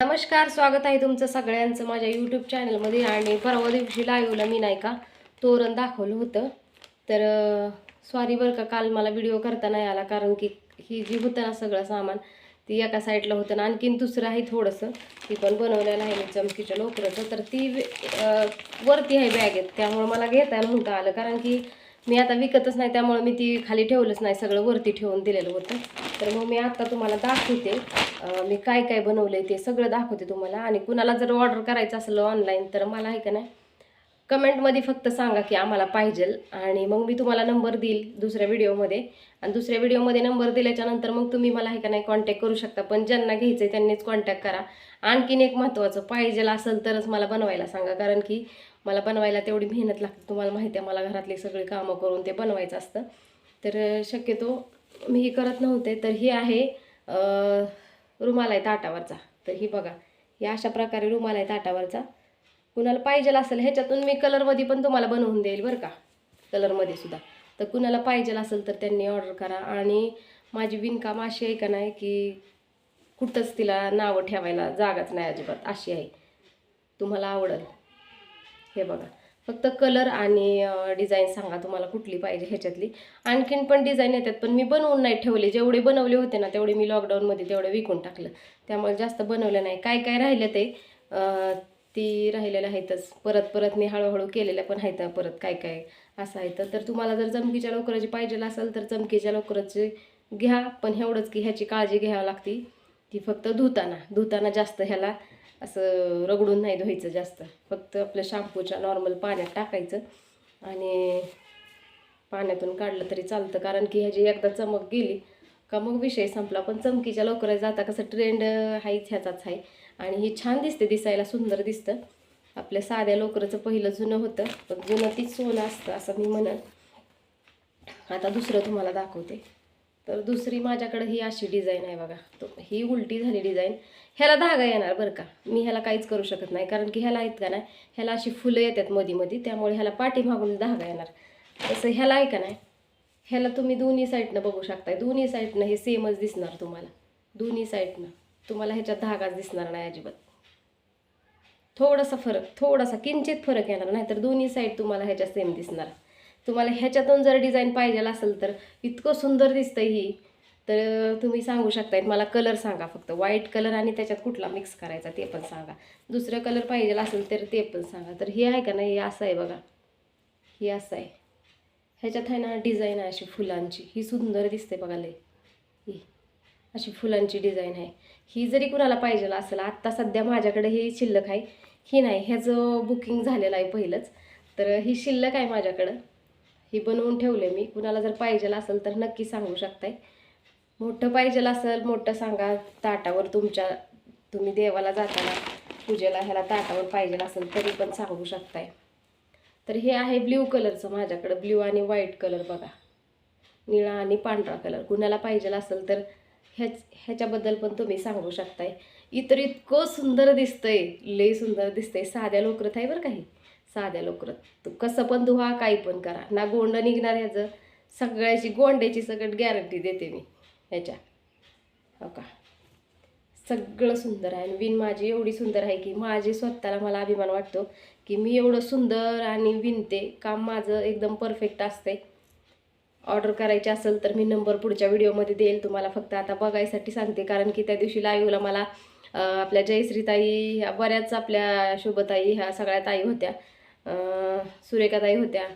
नमस्कार स्वागत आहे तुमचं सगळ्यांचं माझ्या यूट्यूब चॅनलमध्ये आणि परवा दिवशी लाईव्हला मी नाही का तोरण दाखवलं होतं. तर सॉरी बरं का काल मला व्हिडिओ करता नाही आला कारण की ही जी होतं ना सगळं सामान ती एका साईडला होतं आणि आणखीन दुसरं आहे थोडंसं. ती पण बनवलेलं आहे मी चमकीच्या लोकरचं. तर ती वरती आहे बॅगेत त्यामुळं मला घेता नव्हतं आलं कारण की मी आता विकतच नाही त्यामुळे मी ती खाली ठेवलंच नाही सगळं वरती ठेवून दिलेलं होतं. तर मग मी आता तुम्हाला दाखवते मी काय काय बनवलंय ते सगळं दाखवते तुम्हाला. आणि कुणाला जर ऑर्डर करायचं असेल ऑनलाईन तर मला आहे का नाही कमेंटमध्ये फक्त सांगा की आम्हाला पाहिजे. आणि मग मी तुम्हाला नंबर देईल दुसऱ्या व्हिडिओमध्ये. आणि दुसऱ्या व्हिडिओमध्ये नंबर दिल्याच्यानंतर मग तुम्ही मला आहे का नाही कॉन्टॅक्ट करू शकता. पण ज्यांना घ्यायचं आहे त्यांनीच कॉन्टॅक्ट करा. आणखीन एक महत्त्वाचं पाहिजे असेल तरच मला बनवायला सांगा. कारण की मला बनवायला तेवढी मेहनत लागते. तुम्हाला माहिती आहे मला घरातले सगळी कामं करून ते बनवायचं असतं. तर शक्यतो मी हे करत नव्हते. तर ही आहे रुमाल आहे ताटावरचा. तर ही बघा या अशा प्रकारे रुमाल आहे ताटावरचा. कुणाला पाहिजेल असेल ह्याच्यातून मी कलरमध्ये पण तुम्हाला बनवून देईल बरं का. कलरमध्ये सुद्धा. तर कुणाला पाहिजेल असेल तर त्यांनी ऑर्डर करा. आणि माझी विणकाम अशी आहे का नाही की कुठंच तिला नावं ठेवायला जागाच नाही अजिबात. अशी आहे. तुम्हाला आवडेल. हे बघा. फक्त कलर आणि डिझाईन सांगा तुम्हाला कुठली पाहिजे ह्याच्यातली. आणखीन पण डिझाईन येतात पण मी बनवून नाही ठेवले. जेवढे बनवले होते ना तेवढे मी लॉकडाऊनमध्ये तेवढे विकून टाकलं. त्यामुळे जास्त बनवलं नाही. काय काय राहिलं ते? ती राहिलेलं आहेतच. परत परत मी हळूहळू केलेल्या पण आहेत परत काय काय असं आहे तर तर तुम्हाला जर चमकीच्या लवकराची पाहिजे असेल तर चमकीच्या लवकराची घ्या. पण एवढंच की ह्याची काळजी घ्यावी लागती. ती फक्त धुताना धुताना जास्त ह्याला असं रगडून नाही धुवायचं जास्त. फक्त आपलं शॅम्पूच्या नॉर्मल पाण्यात टाकायचं. आणि पाण्यातून काढलं तरी चालतं. कारण की ह्याची एकदा चमक गेली का मग विषय संपला. पण चमकीच्या लवकर जाता कसं ट्रेंड हाच ह्याचाच आहे आणि ही छान दिसते दिसायला सुंदर दिसतं. आपल्या साध्या लोकरचं पहिलं जुनं होतं. पण जुनं तीच सोनं असतं असं मी म्हणत आता दुसरं तुम्हाला दाखवते. तर दुसरी माझ्याकडे ही अशी डिझाईन आहे बघा. तो ही उलटी झाली डिझाईन. ह्याला धागा येणार बरं का. मी ह्याला काहीच करू शकत नाही. कारण की ह्याला आहेत का नाही. ह्याला अशी फुलं येतात मधी मधी त्यामुळे ह्याला पाठीमागून धागा येणार. तसं ह्याला आहे का नाही? ह्याला तुम्ही दोन्ही साईडनं बघू शकताय. दोन्ही साईडनं हे सेमच दिसणार तुम्हाला. दोन्ही साईडनं. तुम्हाला ह्याच्यात धागाच दिसणार नाही अजिबात. थोडासा फरक थोडासा किंचित फरक येणार. नाही तर दोन्ही साईड तुम्हाला ह्याच्या सेम दिसणार. तुम्हाला ह्याच्यातून जर डिझाईन पाहिजे असेल तर इतकं सुंदर दिसतं ही. तर तुम्ही सांगू शकताय मला कलर सांगा फक्त. व्हाईट कलर आणि त्याच्यात कुठला मिक्स करायचा ते पण सांगा. दुसरं कलर पाहिजे असेल तर ते पण सांगा. तर हे आहे का नाही? हे असं आहे बघा. हे असं आहे. ह्याच्यात आहे ना डिझाईन आहे अशी फुलांची. ही सुंदर दिसते बघा लई ही. अशी फुलांची डिझाईन आहे. ही जरी कुणाला पाहिजे असेल आत्ता सध्या माझ्याकडे हे शिल्लक आहे. ही नाही ह्याचं बुकिंग झालेलं आहे पहिलंच. तर ही शिल्लक आहे माझ्याकडं. ही बनवून ठेवले मी. कुणाला जर पाहिजे असेल तर नक्की सांगू शकताय. मोठं पाहिजे असेल मोठं सांगा. ताटावर तुमच्या तुम्ही देवाला जाताना पूजेला ह्याला ताटावर पाहिजे असेल तरी पण सांगू शकताय. तर हे आहे ब्ल्यू कलरचं माझ्याकडं. ब्ल्यू आणि व्हाईट कलर बघा. निळा आणि पांढरा कलर. कुणाला पाहिजे असेल तर ह्याच ह्याच्याबद्दल पण तुम्ही सांगू शकताय. इतर इतकं सुंदर दिसतंय. लई सुंदर दिसतंय. साध्या लोकरत आहे बरं काही साध्या लोकरात तू कसं पण धुवा काही पण करा. ना गोंड निघणार ह्याचं. सगळ्याची गोंड्याची सगळं गॅरंटी देते मी ह्याच्या. हो का? सगळं सुंदर आहे. आणि विण माझी एवढी सुंदर आहे की माझी स्वतःला मला अभिमान वाटतो की मी एवढं सुंदर आणि विणते काम माझं एकदम परफेक्ट असते ऑर्डर करायची असेल तर मी नंबर पुढच्या व्हिडिओमध्ये देईल. तुम्हाला फक्त आता बघायसाठी सांगते. कारण की त्या दिवशी लाईव्हला मला आपल्या जयश्रीताई ह्या बऱ्याच आपल्या शुभताई ह्या सगळ्या ताई होत्या. सुरेखाताई होत्या.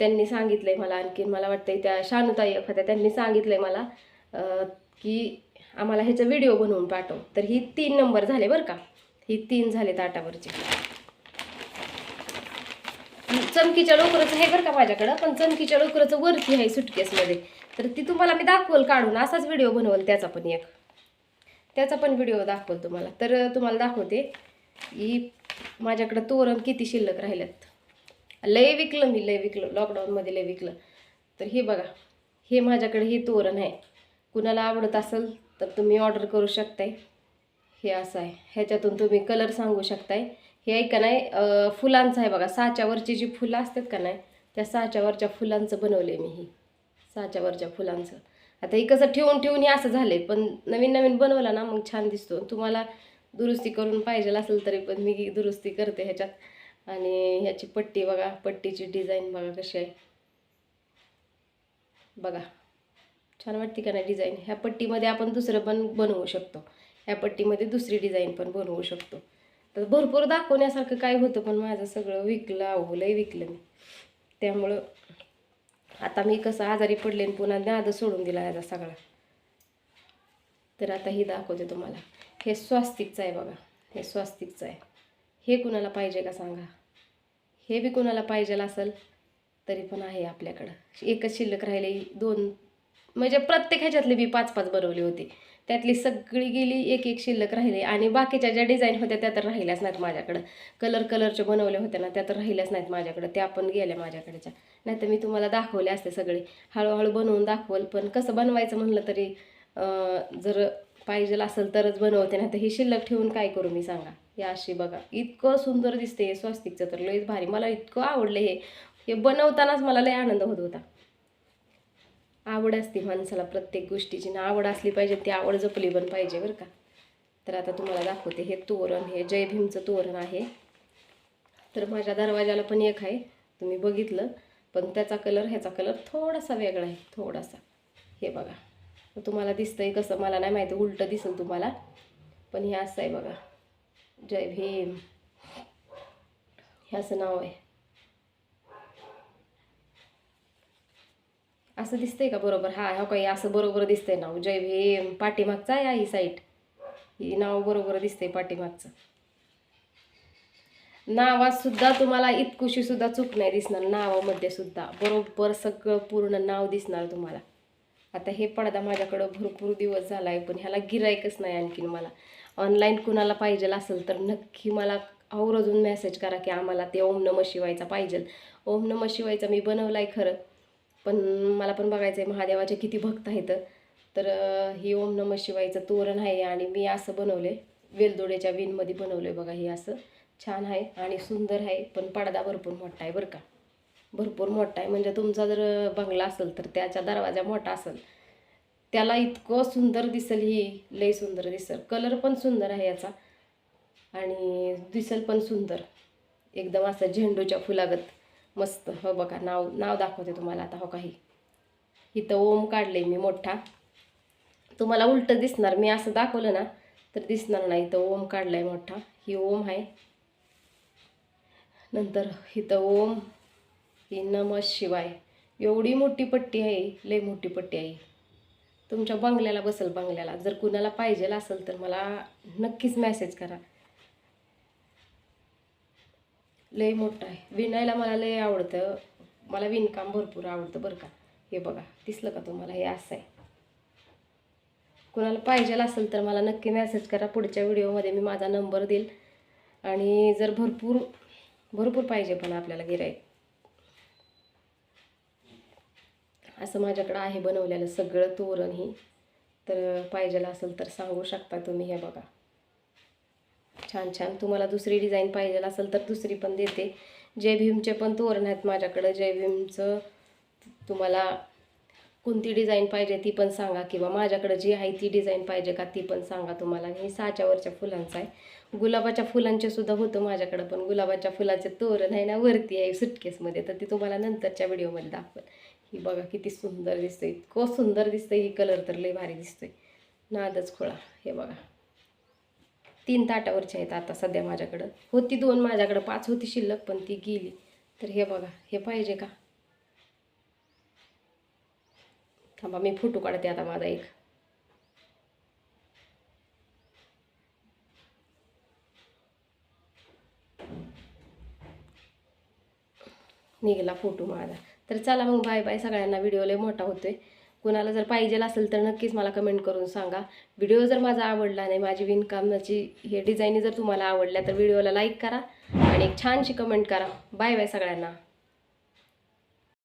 त्यांनी सांगितलंय मला आणखीन. मला वाटतंय त्या शानुताई होत्या. त्यांनी सांगितलंय मला की आम्हाला ह्याचा व्हिडिओ बनवून पाठव. तर ही तीन नंबर झाले बरं का. ही तीन झाले ताटावरचे चमकीच्या लोकरचं आहे बरं का माझ्याकडं पण चमकीच्या लोकरचं वरती आहे सुटकेसमध्ये तर ती तुम्हाला मी दाखवल काढून. असाच व्हिडिओ बनवल त्याचा पण एक. त्याचा पण व्हिडिओ दाखवल तुम्हाला. तर तुम्हाला दाखवते. ही माझ्याकडं तोरण किती शिल्लक राहिल्यात? लय विकलं मी लय विकलं. लॉकडाऊनमध्ये लय विकलं. तर हे बघा हे माझ्याकडे हे तोरण आहे. कुणाला आवडत असेल तर तुम्ही ऑर्डर करू शकताय. हे असं आहे. ह्याच्यातून तुम्ही कलर सांगू शकताय. हे ऐका नाही फुलांचं आहे बघा. साच्यावरची जी फुलं असतात का नाही त्या साच्यावरच्या फुलांचं बनवलं मी ही. साच्यावरच्या फुलांचं. आता हे कसं ठेवून ठेवून हे असं झालंय पण नवीन नवीन बनवलं ना मग छान दिसतो. तुम्हाला दुरुस्ती करून पाहिजे असेल तरी पण मी दुरुस्ती करते ह्याच्यात. आणि ह्याची पट्टी बघा पट्टीची डिझाईन बघा कशी आहे. बघा. छान वाटते का नाही डिझाईन? ह्या पट्टीमध्ये आपण दुसरं पण बनवू शकतो. ह्या पट्टीमध्ये दुसरी डिझाईन पण बनवू शकतो. तर भरपूर दाखवण्यासारखं काय होतं पण माझं सगळं विकलं आवलंही विकलं मी. त्यामुळं आता मी कसं आजारी पडले आणि पुन्हा नादं सोडून दिला ह्याचा सगळा. तर आता ही दाखवते तुम्हाला. हे स्वास्तिकचं आहे बघा. हे स्वास्तिकचं आहे. हे कुणाला पाहिजे का सांगा? हे बी कुणाला पाहिजे असेल तरी पण आहे आपल्याकडं. एकच शिल्लक राहिले दोन म्हणजे प्रत्येक ह्याच्यातले मी पाच पाच बनवली होती. त्यातली सगळी गेली एक एक शिल्लक राहिली. आणि बाकीच्या ज्या डिझाईन होत्या त्या तर राहिल्याच नाहीत माझ्याकडं. कलर कलरच्या बनवल्या होत्या ना त्या तर राहिल्याच नाहीत माझ्याकडं. त्या पण गेल्या माझ्याकडच्या. नाहीतर मी तुम्हाला दाखवले असते सगळे. हळूहळू बनवून दाखवल पण कसं बनवायचं म्हणलं तरी जर पाहिजे असेल तरच बनवते नाही तर ही शिल्लक ठेवून काय करू मी सांगा? या अशी बघा. इतकं सुंदर दिसते हे स्वस्तिकचं तर लईच भारी. मला इतकं आवडलं हे. हे बनवतानाच मला लय आनंद होत होता. आवड असते माणसाला प्रत्येक गोष्टीची. ना आवड असली पाहिजे ती आवड जपली पण पाहिजे बरं का. तर आता तुम्हाला दाखवते. हे तोरण हे जय भीमचं तोरण आहे. तर माझ्या दरवाजाला पण एक आहे. तुम्ही बघितलं. पण त्याचा कलर ह्याचा कलर थोडासा वेगळा आहे. थोडासा. हे बघा. तुम्हाला दिसतंय कसं मला नाही माहिती उलटं दिसेल तुम्हाला. पण हे असं आहे बघा. जय भीम. हे असं नाव आहे. असं दिसतंय का बरोबर? हा हो काही असं बरोबर दिसतंय नाव. जय भीम. पाठीमागचा आहे ही साईट ही नाव बरोबर दिसतंय पाठीमागचं. नावात सुद्धा तुम्हाला इतकुशीसुद्धा चूक नाही दिसणार. नावामध्ये सुद्धा बरोबर सगळं पूर्ण नाव दिसणार तुम्हाला. आता हे पडदा माझ्याकडं भरपूर दिवस झाला आहे पण ह्याला गिरायकच नाही आणखीन मला. ऑनलाईन कुणाला पाहिजे असेल तर नक्की मला आवर्जून मेसेज करा की आम्हाला ते ओम नम शिवायचा पाहिजे. ओम नम शिवायचा मी बनवला आहे खरं पण मला पण बघायचं आहे महादेवाचे किती भक्त आहेत. तर ही ओम नम शिवायचं तोरण आहे आणि मी असं बनवले वेलदोड्याच्या विणमध्ये बनवलं आहे बघा हे असं. छान आहे आणि सुंदर आहे पण पडदा भरपूर मोठा आहे बरं का. भरपूर मोठा आहे. म्हणजे तुमचा जर बंगला असेल तर त्याचा दरवाजा मोठा असेल त्याला इतकं सुंदर दिसेल ही लई सुंदर दिसेल. कलर पण सुंदर आहे याचा. आणि दिसेल पण सुंदर. एकदम असं झेंडूच्या फुलागत मस्त. हो बघा नाव नाव दाखवते तुम्हाला आता. हो काही. इथं ओम काढले मी मोठा. तुम्हाला उलटं दिसणार. मी असं दाखवलं ना तर दिसणार नाही. इथं ओम काढलाय मोठा. ही ओम आहे. नंतर इथं ओम की नम शिवाय. एवढी मोठी पट्टी आहे लय मोठी पट्टी आहे. तुमच्या बंगल्याला बसेल बंगल्याला. जर कुणाला पाहिजे असेल तर मला नक्कीच मेसेज करा. लय मोठं आहे. विणायला मला लय आवडतं. मला विणकाम भरपूर आवडतं बरं का. हे बघा दिसलं का तुम्हाला? हे असं आहे. कुणाला पाहिजे असेल तर मला नक्की मेसेज करा. पुढच्या व्हिडिओमध्ये मी माझा नंबर देईल. आणि जर भरपूर भरपूर पाहिजे पण आपल्याला गिरायक असं माझ्याकडं आहे बनवलेलं सगळं तोरण ही. तर पाहिजेला असेल तर सांगू शकता तुम्ही हे बघा. छान छान. तुम्हाला दुसरी डिझाईन पाहिजे असेल तर दुसरी पण देते. जय भीमचे पण तोरण आहेत माझ्याकडं. जय भीमचं तुम्हाला कोणती डिझाईन पाहिजे ती पण सांगा किंवा माझ्याकडं जी आहे ती डिझाईन पाहिजे का ती पण सांगा तुम्हाला. हे साच्यावरच्या फुलांचं आहे. गुलाबाच्या फुलांचे सुद्धा होतं माझ्याकडं पण गुलाबाच्या फुलाचे तोरण आहे ना वरती आहे सुटकेसमध्ये तर ती तुम्हाला नंतरच्या व्हिडिओमध्ये दाखवेल. ही बघा किती सुंदर दिसतंय. इतकं सुंदर दिसतंय ही कलर तर लय भारी दिसतोय. नादच खोळा हे बघा. तीन ताटावरची आहेत आता सध्या माझ्याकडं. होती दोन माझ्याकडं पाच होती शिल्लक पण ती गेली. तर हे बघा हे पाहिजे का? थांबा मी फोटो काढते आता माझा एक. निघाला फोटो माझा. तर चला मग बाय बाय सगळ्यांना व्हिडिओ लय मोठा आहे कुणाला जर पाहिजे असेल तर नक्कीच मला कमेंट करून सांगा. व्हिडिओ जर माझा आवडला नाही माझी विणकामाची हे डिझाईन जर तुम्हाला आवडल्या तर व्हिडिओला लाईक करा आणि एक छानशी कमेंट करा. बाय बाय सगळ्यांना.